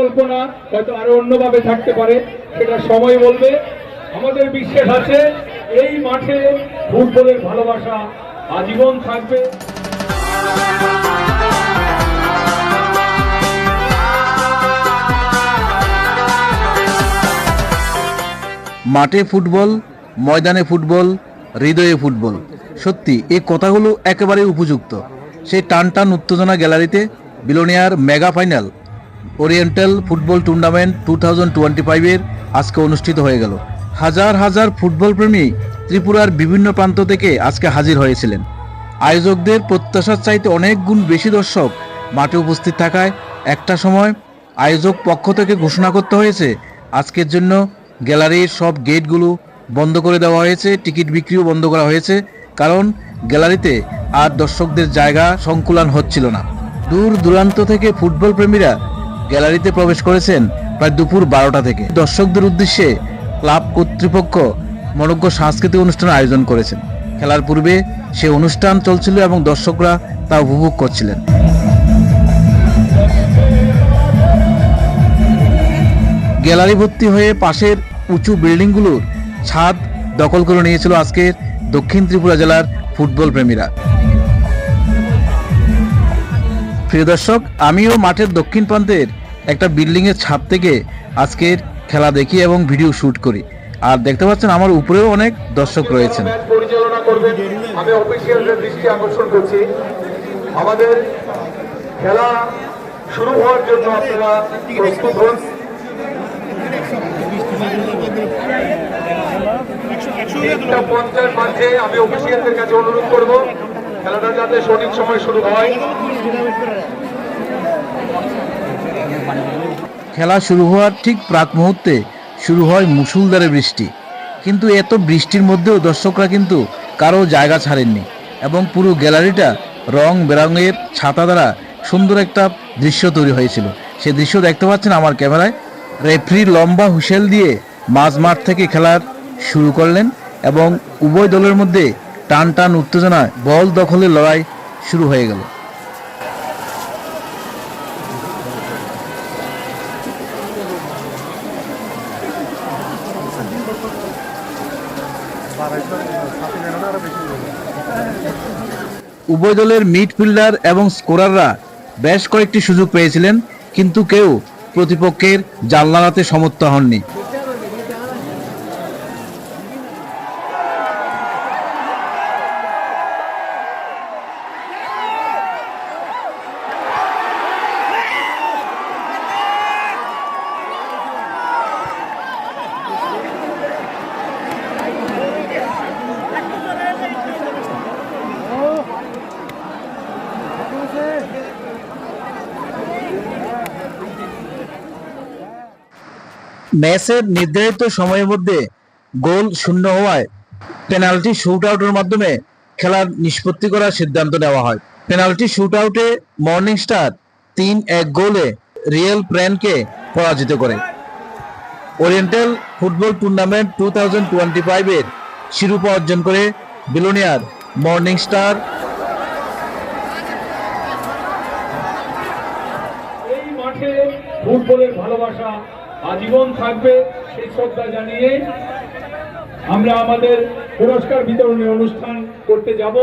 কল্পনা হয়তো আরও অন্যভাবে থাকতে পারে, সেটা সময় বলবে। আমাদের বিশ্বাস আছে, এই মাঠে ফুটবলের ভালোবাসা আজীবন থাকবে। মাঠে ফুটবল, ময়দানে ফুটবল, হৃদয়ে ফুটবল। সত্যি, এই কথাগুলো একেবারে উপযুক্ত। সেই টান টান উত্তেজনা গ্যালারিতে billionaire mega final oriental football tournament two thousand twenty ফাইভের আজকে অনুষ্ঠিত হয়ে গেল। হাজার হাজার ফুটবল প্রেমী ত্রিপুরার বিভিন্ন প্রান্ত থেকে আজকে হাজির হয়েছিলেন। আয়োজকদের প্রত্যাশার চাইতে অনেক গুণ বেশি দর্শক মাঠে উপস্থিত থাকায় একটা সময় আয়োজক পক্ষ থেকে ঘোষণা করতে হয়েছে, আজকের জন্য গ্যালারির সব গেটগুলো বন্ধ করে দেওয়া হয়েছে, টিকিট বিক্রিও বন্ধ করা হয়েছে, কারণ গ্যালারিতে আর দর্শকদের জায়গা সংকুলান হচ্ছিল না। দূর দূরান্ত থেকে ফুটবল প্রেমীরা গ্যালারিতে প্রবেশ করেছেন প্রায় দুপুর বারোটা থেকে। দর্শকদের উদ্দেশ্যে ক্লাব কর্তৃপক্ষ মনজ্ঞ সাংস্কৃতিক অনুষ্ঠান আয়োজন করেছেন। খেলার পূর্বে সে অনুষ্ঠান চলছিল এবং দর্শকরা তা উপভোগ করছিলেন। গ্যালারি ভর্তি হয়ে পাশের উঁচু বিল্ডিংগুলোর ছাদ দখল করে নিয়েছিল আজকের দক্ষিণ ত্রিপুরা জেলার ফুটবল প্রেমীরা প্রিয় দর্শক, আমিও মাঠের দক্ষিণ প্রান্তের একটা বিল্ডিংয়ের ছাদ থেকে আজকের খেলা দেখি এবং ভিডিও শুট করি। আর দেখতে পাচ্ছেন আমার উপরেও অনেক দর্শক রয়েছেন। আমাদের খেলা শুরু হওয়ার জন্য আপনারা প্রস্তুত হন। আমি অফিসিয়ালদের কাছে অনুরোধ করব। খেলাটা যাতে সঠিক সময় শুরু হয়। খেলা শুরু হওয়ার ঠিক প্রাক মুহূর্তে শুরু হয় মুসুলধারে বৃষ্টি। কিন্তু এত বৃষ্টির মধ্যেও দর্শকরা কিন্তু কারও জায়গা ছাড়েননি এবং পুরো গ্যালারিটা রং বেরঙের ছাতা দ্বারা সুন্দর একটা দৃশ্য তৈরি হয়েছিল। সে দৃশ্য দেখতে পাচ্ছেন আমার ক্যামেরায়। রেফরি লম্বা হুইসেল দিয়ে মাঝ মাঠ থেকে খেলার শুরু করলেন এবং উভয় দলের মধ্যে টান টান উত্তেজনায় বল দখলের লড়াই শুরু হয়ে গেল। উভয় দলের মিডফিল্ডার এবং স্কোরাররা বেশ কয়েকটি সুযোগ পেয়েছিলেন, কিন্তু কেউ প্রতিপক্ষের জানলাতে সমর্থ হননি। ম্যাচের নির্ধারিত সময়ের মধ্যে গোল শূন্য হওয়ায় পেনাল্টি শুট আউটের মাধ্যমে খেলার নিষ্পত্তি করার সিদ্ধান্ত নেওয়া হয়। পেনাল্টি শুট আউটে মর্নিং স্টার তিন এক গোলে রিয়েল প্র্যানকে পরাজিত করে। Oriental football tournament two thousand twenty ফাইভের শিরোপা অর্জন করে বিলোনিয়ার মর্নিং স্টার। ফুটবলের ভালোবাসা আজীবন থাকবে সেই শ্রদ্ধা জানিয়ে আমরা আমাদের পুরস্কার বিতরণের অনুষ্ঠান করতে যাব।